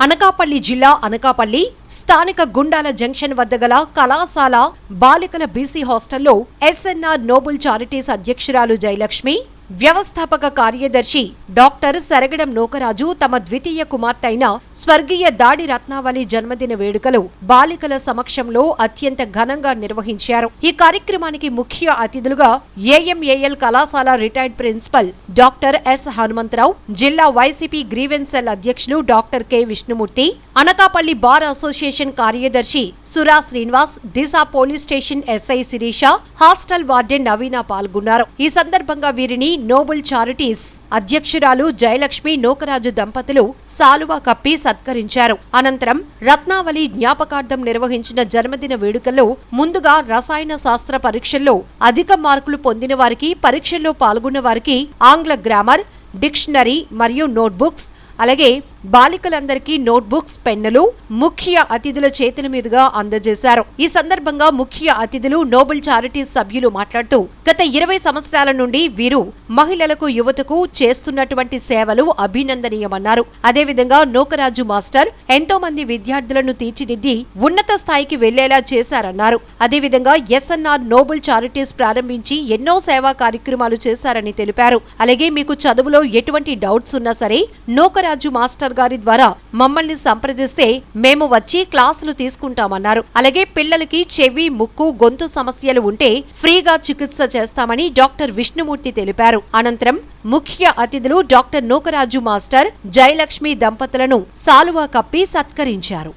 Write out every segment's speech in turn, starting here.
అనకాపల్లి జిల్లా అనకాపల్లి స్థానిక గుండాల జంక్షన్ వద్ద గల కళాశాల బాలికల బీసీ హాస్టల్లో ఎస్ఎన్ఆర్ నోబుల్ చారిటీస్ అధ్యక్షురాలు జయలక్ష్మి వ్యవస్థాపక కార్యదర్శి డాక్టర్ సరగడం నోకరాజు తమ ద్వితీయ కుమార్తె అయిన స్వర్గీయ దాడి రత్నావళి జన్మదిన వేడుకలు బాలికల సమక్షంలో అత్యంత ఘనంగా నిర్వహించారు. ఈ కార్యక్రమానికి ముఖ్య అతిథులుగా ఏఎంఏఎల్ కళాశాల retired principal doctor S Hanumantharao జిల్లా వైసీపీ గ్రీవెన్స్ సెల్ అధ్యక్షులు doctor K Vishnumurthy Anakapalli bar association కార్యదర్శి Sura Srinivas Disha police station SI Sirisha hostel warden Naveena పాల్గొన్నారు. ఈ సందర్భంగా వీరిని నోబుల్ చారిటీస్. అధ్యక్షురాలు జయలక్ష్మి నోకరాజు దంపతులు సాలువా కప్పి సత్కరించారు. అనంతరం రత్నావళి జ్ఞాపకార్థం నిర్వహించిన జన్మదిన వేడుకల్లో ముందుగా రసాయన శాస్త్ర పరీక్షల్లో అధిక మార్కులు పొందిన వారికి పరీక్షల్లో పాల్గొన్న వారికి ఆంగ్ల గ్రామర్ డిక్షనరీ మరియు నోట్బుక్స్ అలాగే బాలికలందరికీ నోట్బుక్స్ పెన్నులు ముఖ్య అతిథుల చేతుల మీదుగా అందజేశారు. ఈ సందర్భంగా ముఖ్య అతిథులు నోబెల్ చారిటీస్ సభ్యులు మాట్లాడుతూ గత ఇరవై సంవత్సరాల నుండి వీరు మహిళలకు యువతకు చేస్తున్నటువంటి సేవలు అభినందనీయమన్నారు. అదేవిధంగా నూకరాజు మాస్టర్ ఎంతో మంది విద్యార్థులను తీర్చిదిద్ది ఉన్నత స్థాయికి వెళ్ళేలా చేశారన్నారు. అదేవిధంగా ఎస్ఎన్ఆర్ నోబెల్ చారిటీస్ ప్రారంభించి ఎన్నో సేవా కార్యక్రమాలు చేశారని తెలిపారు. అలాగే మీకు చదువులో ఎటువంటి డౌట్స్ ఉన్నా సరే నూకరాజు మాస్టర్ గారి ద్వారా మమ్మల్ని సంప్రదిస్తే మేము వచ్చి క్లాసులు తీసుకుంటామన్నారు. అలాగే పిల్లలకి చెవి ముక్కు గొంతు సమస్యలు ఉంటే ఫ్రీగా చికిత్స చేస్తామని డాక్టర్ విష్ణుమూర్తి తెలిపారు. అనంతరం ముఖ్య అతిథులు డాక్టర్ నూకరాజు మాస్టర్ జయలక్ష్మి దంపతులను సాలువా కప్పి సత్కరించారు.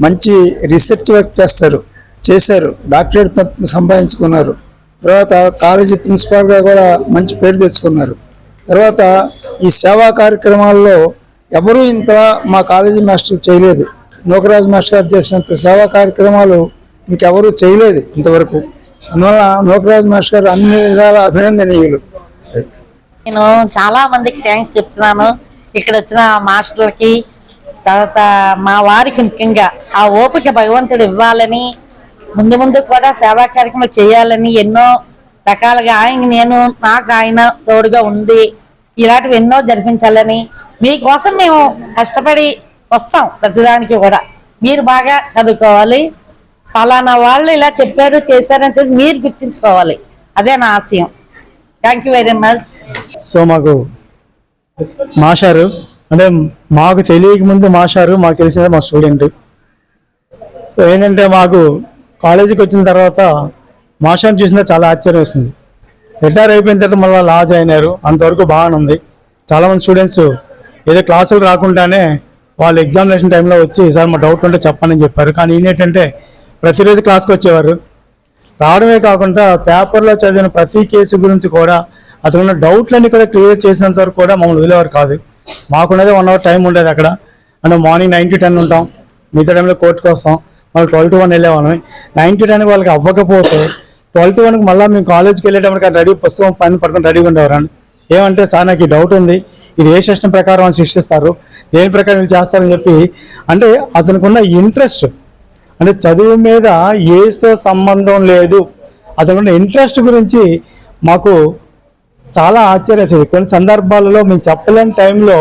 మంచి రీసెర్చ్ వర్క్ చేస్తారు. చేశారు. డాక్టరేట్ సంపాదించుకున్నారు. తర్వాత కాలేజీ ప్రిన్సిపాల్గా కూడా మంచి పేరు తెచ్చుకున్నారు. తర్వాత ఈ సేవా కార్యక్రమాల్లో ఎవరూ ఇంత మా కాలేజీ మాస్టర్ చేయలేదు. నూకరాజు మాస్టర్ గారు చేసినంత సేవా కార్యక్రమాలు ఇంకెవరూ చేయలేదు ఇంతవరకు. అందువల్ల నూకరాజు మాస్టర్ గారు అన్ని విధాల అభినందనీయులు. నేను చాలా మందికి థ్యాంక్స్ చెప్తున్నాను. ఇక్కడ వచ్చిన మాస్టర్లకి తర్వాత మా వారికి ముఖ్యంగా ఆ ఓపిక భగవంతుడు ఇవ్వాలని ముందు ముందు కూడా సేవా కార్యక్రమాలు చేయాలని ఎన్నో రకాలుగా ఆయన నేను నాకు ఆయన తోడుగా ఉండి ఇలాంటివి ఎన్నో జరిపించాలని మీకోసం మేము కష్టపడి వస్తాం ప్రతిదానికి కూడా. మీరు బాగా చదువుకోవాలి. ఫలానా వాళ్ళు ఇలా చెప్పారు చేశారని తెలిసి మీరు గుర్తించుకోవాలి. అదే నా ఆశయం. Thank you very much so మాకు మాషారు అంటే మాకు తెలియక ముందు మాషారు మాకు తెలిసిందే మా స్టూడెంట్. సో ఏంటంటే మాకు కాలేజీకి వచ్చిన తర్వాత మా మాషాన్ని చూసినా చాలా ఆశ్చర్యం వేసింది. రిటైర్ అయిపోయిన తర్వాత మళ్ళీ లా జాయిన్ అయ్యారు. అంతవరకు బాగానే ఉంది. చాలామంది స్టూడెంట్స్ ఏదో క్లాసులు రాకుండానే వాళ్ళు ఎగ్జామినేషన్ టైంలో వచ్చి సార్ మా డౌట్ ఉంటే చెప్పానని చెప్పారు. కానీ ఏంటంటే ప్రతిరోజు క్లాస్కి వచ్చేవారు. రావడమే కాకుండా పేపర్లో చదివిన ప్రతి కేసు గురించి కూడా అతను ఉన్న డౌట్లన్నీ కూడా క్లియర్ చేసినంత వరకు కూడా మమ్మల్ని వదిలేవారు కాదు. మాకున్నది వన్ అవర్ టైం ఉండేది అక్కడ. అంటే మార్నింగ్ నైన్ టు టెన్ ఉంటాం. మిగతా టైంలో కోర్టుకు వస్తాం. మళ్ళీ ట్వెల్వ్ టు వన్ వెళ్ళేవాళ్ళం నైన్ టు టెన్కి వాళ్ళకి అవ్వకపోతే ట్వెల్వ్ టు వన్కి మళ్ళీ మేము కాలేజ్కి వెళ్ళేటప్పుడు రెడీ పుస్తకం పని పట్టుకొని రెడీగా ఉండేవారండి. ఏమంటే సార్ నాకు ఈ డౌట్ ఉంది. ఇది ఏ సెషన్ ప్రకారం వాళ్ళు శిక్షిస్తారు? దేని ప్రకారం వీళ్ళు చేస్తారని చెప్పి అంటే అతనికి ఉన్న ఇంట్రెస్ట్ అంటే చదువు మీద ఏతో సంబంధం లేదు. అతనున్న ఇంట్రెస్ట్ గురించి మాకు చాలా ఆశ్చర్యం కొన్ని సందర్భాలలో మేము చెప్పలేని టైంలో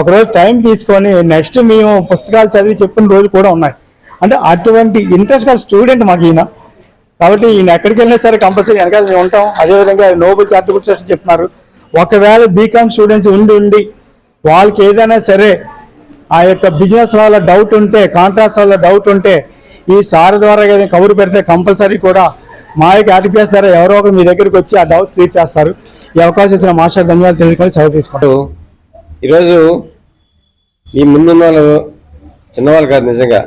ఒకరోజు టైం తీసుకొని నెక్స్ట్ మేము పుస్తకాలు చదివి చెప్పిన రోజులు కూడా ఉన్నాయి. అంటే అటువంటి ఇంట్రెస్ట్ గల స్టూడెంట్ మాకు ఈయన. కాబట్టి ఈయన ఎక్కడికి వెళ్ళినా సరే కంపల్సరీ వెనకాల మేము ఉంటాం. అదేవిధంగా నోబెల్ చార్టిఫికేషన్ చెప్తున్నారు. ఒకవేళ బీకామ్ స్టూడెంట్స్ ఉండి ఉండి వాళ్ళకి ఏదైనా సరే ఆ యొక్క బిజినెస్ వాళ్ళ డౌట్ ఉంటే కాంట్రాక్ట్స్ వాళ్ళ డౌట్ ఉంటే ఈ సార్ ద్వారా ఏదైనా కబురు పెడితే కంపల్సరీ కూడా మా యొక్క ఆర్టీపీఎస్ ద్వారా ఎవరో ఒకరు మీ దగ్గరికి వచ్చి ఆ డౌట్స్ క్లియర్ చేస్తారు. ఈ అవకాశం ఇచ్చిన మాస్టర్ ధన్యవాదాలు తెలుసుకొని సెలవు తీసుకుంటాం. ఈరోజు మీ ముందున్న వాళ్ళు చిన్నవాళ్ళు కాదు నిజంగా.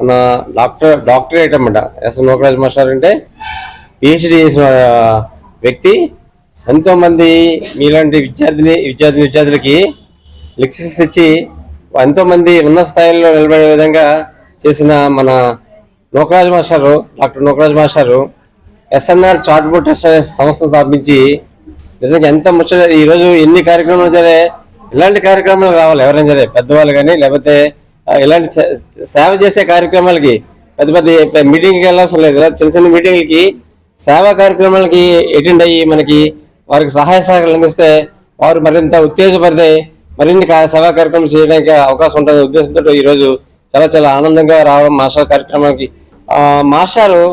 మన డాక్టర్ డాక్టరేట్ అన్నమాట ఎస్ నోకరాజ్ మాస్టర్ అంటే పిహెచ్డి చేసిన వ్యక్తి. ఎంతోమంది మీలాంటి విద్యార్థిని విద్యార్థిని విద్యార్థులకి లెక్చర్స్ ఇచ్చి ఎంతోమంది ఉన్న స్థాయిలో నిలబడే విధంగా చేసిన మన నోకరాజ్ మాస్టారు డాక్టర్ నోకరాజ్ మాస్టారు ఎస్ఎన్ఆర్ చార్ట్ బోర్డ్ అనే సంస్థ స్థాపించి నిజంగా ఎంత ముచ్చట ఈరోజు ఎన్ని కార్యక్రమాలు సరే ఇలాంటి కార్యక్రమాలు రావాలి? ఎవరైనా సరే పెద్దవాళ్ళు కానీ లేకపోతే ఇలాంటి సేవ చేసే కార్యక్రమాలకి పెద్ద పెద్ద మీటింగ్కి వెళ్ళాల్సిన లేదు. ఇలా చిన్న చిన్న మీటింగ్లకి సేవా కార్యక్రమాలకి అటెండ్ అయ్యి మనకి వారికి సహాయ సహకారాలు అందిస్తే వారు మరింత ఉత్తేజపడితే మరిన్ని సేవా కార్యక్రమం చేయడానికి అవకాశం ఉంటుంది ఉద్దేశంతో ఈరోజు చాలా చాలా ఆనందంగా రావడం మాస్టర్ కార్యక్రమానికి మాస్టారు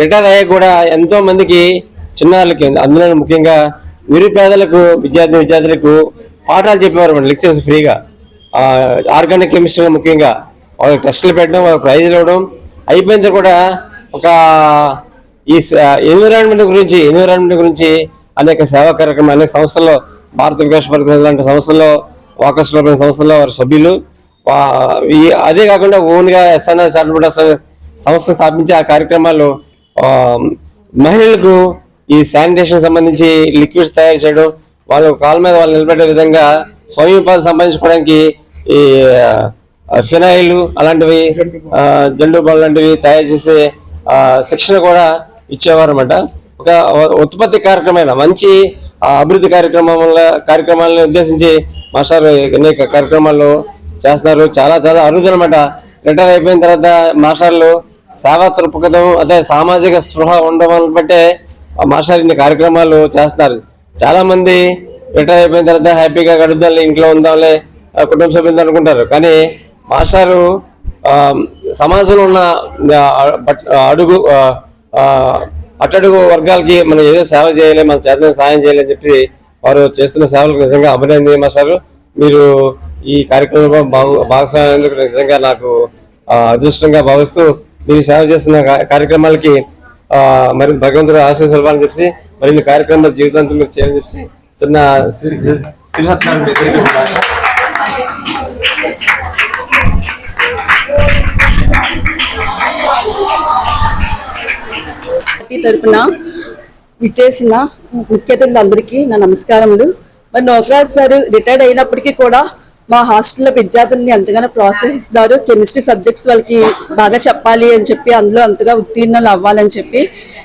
రిటైర్ అయ్యాక కూడా ఎంతో మందికి చిన్నారులకి అందులో ముఖ్యంగా నిరుపేదలకు విద్యార్థి విద్యార్థులకు పాఠాలు చెప్పేవారు లెక్చర్స్ ఫ్రీగా. ఆర్గానిక్ కెమిస్ట్రీలో ముఖ్యంగా వాళ్ళకి టెస్టులు పెట్టడం వాళ్ళకి ప్రైజ్లు ఇవ్వడం. అయిపోయిన తర్వాత కూడా ఒక ఈ ఎన్విరాన్మెంట్ గురించి ఎన్విరాన్మెంట్ గురించి అనేక సేవా కార్యక్రమాలు అనేక సంస్థల్లో భారత వికాస్ పరిధి లాంటి సంస్థల్లో వాకర్స్ సంస్థల్లో వారి సభ్యులు. అదే కాకుండా ఓన్గా ఎస్ఎన్ఆర్ చారిటబుల్ ట్రస్ట్ సంస్థ స్థాపించి ఆ కార్యక్రమాలు మహిళలకు ఈ శానిటేషన్ సంబంధించి లిక్విడ్స్ తయారు చేయడం వాళ్ళ కాళ్ళ మీద వాళ్ళు నిలబెట్టే విధంగా స్వయం ఉపాధి సంపాదించుకోవడానికి ఈ ఫినాయిల్ అలాంటివి జండు బాల్ లాంటివి తయారు చేసే శిక్షణ కూడా ఇచ్చేవారు అనమాట ఒక ఉత్పత్తి కార్యక్రమమైన మంచి అభివృద్ధి కార్యక్రమాల కార్యక్రమాలను ఉద్దేశించి మాస్టర్ అనేక కార్యక్రమాలు చేస్తున్నారు. చాలా చాలా అరుదు అనమాట రిటైర్ అయిపోయిన తర్వాత మాస్టర్లు సేవా దృక్పథం అదే సామాజిక స్పృహ ఉండడం బట్టే ఆ మాస్టర్ ఇన్ని కార్యక్రమాలు చేస్తున్నారు. చాలా మంది రిటైర్ అయిపోయిన తర్వాత హ్యాపీగా గడుపుదాం ఇంట్లో ఉందాంలే కుటుంబ సభ్యులతో అనుకుంటారు. కానీ మాస్టారు సమాజంలో ఉన్న అడుగు అట్టడుగు వర్గాలకి మనం ఏదో సేవ చేయాలి మన చేతనే సాయం చేయాలి అని చెప్పి వారు చేస్తున్న సేవలకు నిజంగా అభినందన మాస్టారు. మీరు ఈ కార్యక్రమంలో భాగస్వామ్యం నిజంగా నాకు అదృష్టంగా భావిస్తూ మీరు సేవ చేస్తున్న కార్యక్రమాలకి మరి భగవంతుడు ఆశీస్సులు ఇవ్వాలని చెప్పి మరిన్ని కార్యక్రమాలు జీవితాంతం మీరు చేయాలని చెప్పి చిన్న తరఫున తరపున విచ్చేసిన ముఖ్య అందరికీ నా నమస్కారములు. మరి నోకరాజ్ సార్ రిటైర్డ్ అయినప్పటికీ కూడా మా హాస్టల్లో విద్యార్థుల్ని ఎంతగానో ప్రోత్సహిస్తున్నారు. కెమిస్ట్రీ సబ్జెక్ట్స్ వాళ్ళకి బాగా చెప్పాలి అని చెప్పి అందులో అంతగా ఉత్తీర్ణులు అవ్వాలని చెప్పి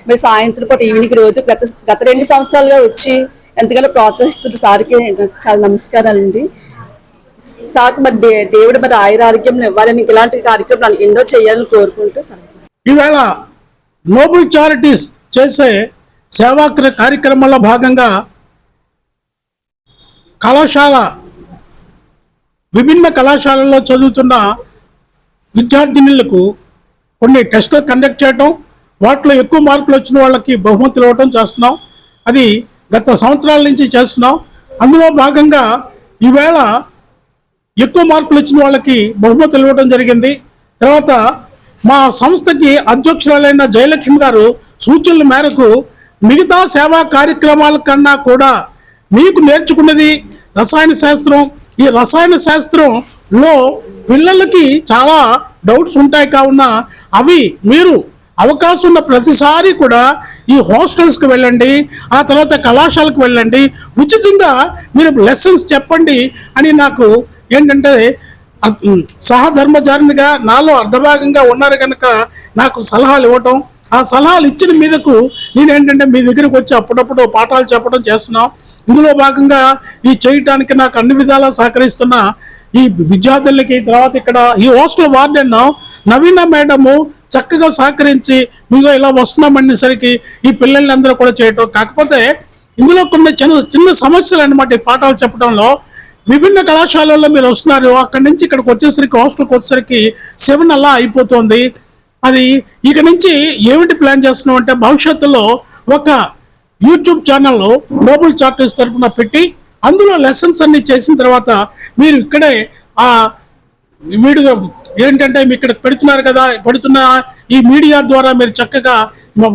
మరి సాయంత్రం పూట ఈవినింగ్ రోజు గత గత రెండు సంవత్సరాలుగా వచ్చి ఎంతగానో ప్రోత్సహిస్తున్న సార్కి చాలా నమస్కారాలండి. సార్కి మరి దే- దేవుడు మరి ఆయుర ఆరోగ్యం ఇవ్వాలని ఇలాంటి కార్యక్రమాలు ఎన్నో చేయాలని కోరుకుంటూ ఈవేళ నోబుల్ చారిటీస్ చేసే సేవా కార్యక్రమంలో భాగంగా కళాశాల విభిన్న కళాశాలల్లో చదువుతున్న విద్యార్థినులకు కొన్ని టెస్టులు కండక్ట్ చేయటం వాటిలో ఎక్కువ మార్కులు వచ్చిన వాళ్ళకి బహుమతులు ఇవ్వటం చేస్తున్నాం. అది గత సంవత్సరాల నుంచి చేస్తున్నాం. అందులో భాగంగా ఈవేళ ఎక్కువ మార్కులు వచ్చిన వాళ్ళకి బహుమతులు ఇవ్వడం జరిగింది. తర్వాత మా సంస్థకి అధ్యక్షురాలైన జయలక్ష్మి గారు సూచనల మేరకు మిగతా సేవా కార్యక్రమాల కన్నా కూడా మీకు నేర్చుకున్నది రసాయన శాస్త్రం ఈ రసాయన శాస్త్రంలో పిల్లలకి చాలా డౌట్స్ ఉంటాయి కావున అవి మీరు అవకాశం ఉన్న ప్రతిసారి కూడా ఈ హాస్టల్స్కి వెళ్ళండి ఆ తర్వాత కళాశాలకు వెళ్ళండి ఉచితంగా మీరు లెసన్స్ చెప్పండి అని నాకు ఏంటంటే సహధర్మచారినిగా నాలో అర్ధభాగంగా ఉన్నారు కనుక నాకు సలహాలు ఇవ్వటం ఆ సలహాలు ఇచ్చిన మీదకు నేను ఏంటంటే మీ దగ్గరికి వచ్చి అప్పుడప్పుడు పాఠాలు చెప్పడం చేస్తున్నాం. ఇందులో భాగంగా ఈ చేయటానికి నాకు అన్ని విధాలా సహకరిస్తున్న ఈ విద్యార్థులకి తర్వాత ఇక్కడ ఈ హాస్టల్ వార్డెన్ నవీన మేడము చక్కగా సహకరించి మీకు ఇలా వస్తున్నామనేసరికి ఈ పిల్లల్ని అందరూ కూడా చేయటం. కాకపోతే ఇందులో కొన్ని చిన్న చిన్న సమస్యలు అనమాట ఈ పాఠాలు చెప్పడంలో. విభిన్న కళాశాలల్లో మీరు వస్తున్నారు. అక్కడి నుంచి ఇక్కడికి వచ్చేసరికి హాస్టల్కి వచ్చేసరికి సెవెన్ అలా అయిపోతుంది. అది ఇక నుంచి ఏమిటి ప్లాన్ చేస్తున్నాం అంటే భవిష్యత్తులో ఒక యూట్యూబ్ ఛానల్లో నోబుల్ చార్టర్స్ తరపున పెట్టి అందులో లెసన్స్ అన్ని చేసిన తర్వాత మీరు ఇక్కడే ఆ వీడియో ఏంటంటే మీ ఇక్కడ పెడుతున్నారు కదా పెడుతున్న ఈ మీడియా ద్వారా మీరు చక్కగా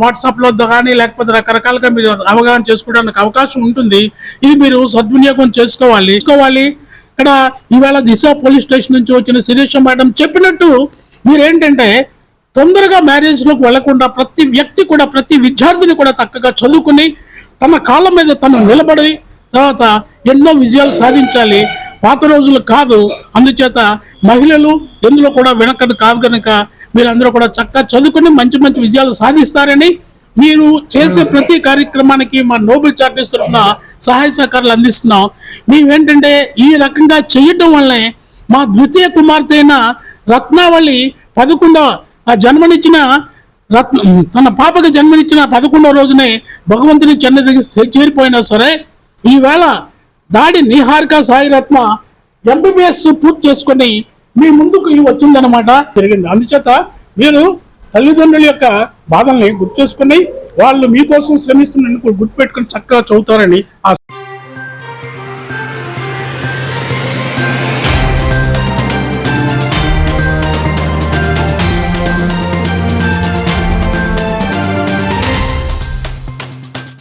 వాట్సాప్లో కానీ లేకపోతే రకరకాలుగా మీరు అవగాహన చేసుకోవడానికి అవకాశం ఉంటుంది. ఇది మీరు సద్వినియోగం చేసుకోవాలి. చేసుకోవాలి. ఇక్కడ ఈవేళ దిశ పోలీస్ స్టేషన్ నుంచి వచ్చిన శిరీష మేడం చెప్పినట్టు మీరేంటంటే తొందరగా మ్యారేజ్లోకి వెళ్ళకుండా ప్రతి వ్యక్తి కూడా ప్రతి విద్యార్థిని కూడా చక్కగా చదువుకుని తన కాళ్ళ మీద తను నిలబడి తర్వాత ఎన్నో విజయాలు సాధించాలి. పాత రోజులు కాదు. అందుచేత మహిళలు ఎందులో కూడా వెనకడు కాదు కనుక మీరందరూ కూడా చక్కగా చదువుకుని మంచి మంచి విజయాలు సాధిస్తారని మీరు చేసే ప్రతి కార్యక్రమానికి మా నోబెల్ చార్టర్స్ తరఫున సహాయ సహకారాలు అందిస్తున్నాం. మేమేంటంటే ఈ రకంగా చేయటం వల్లే మా ద్వితీయ కుమార్తె అయిన రత్నావళి పదకొండవ ఆ జన్మనిచ్చిన రత్న తన పాపకి జన్మనిచ్చిన పదకొండవ రోజునే భగవంతుని చెన్న దగ్గర చేరిపోయినా సరే ఈవేళ దాడి నిహారిక సాయి రత్న ఎంబీబీఎస్ పూర్తి చేసుకొని మీ ముందుకు వచ్చిందనమాట జరిగింది. అందుచేత మీరు తల్లిదండ్రుల యొక్క బాధల్ని గుర్తు చేసుకుని వాళ్ళు మీకోసం గుర్తు గుర్తుపెట్టుకుని చక్కగా చదువుతారని ఆ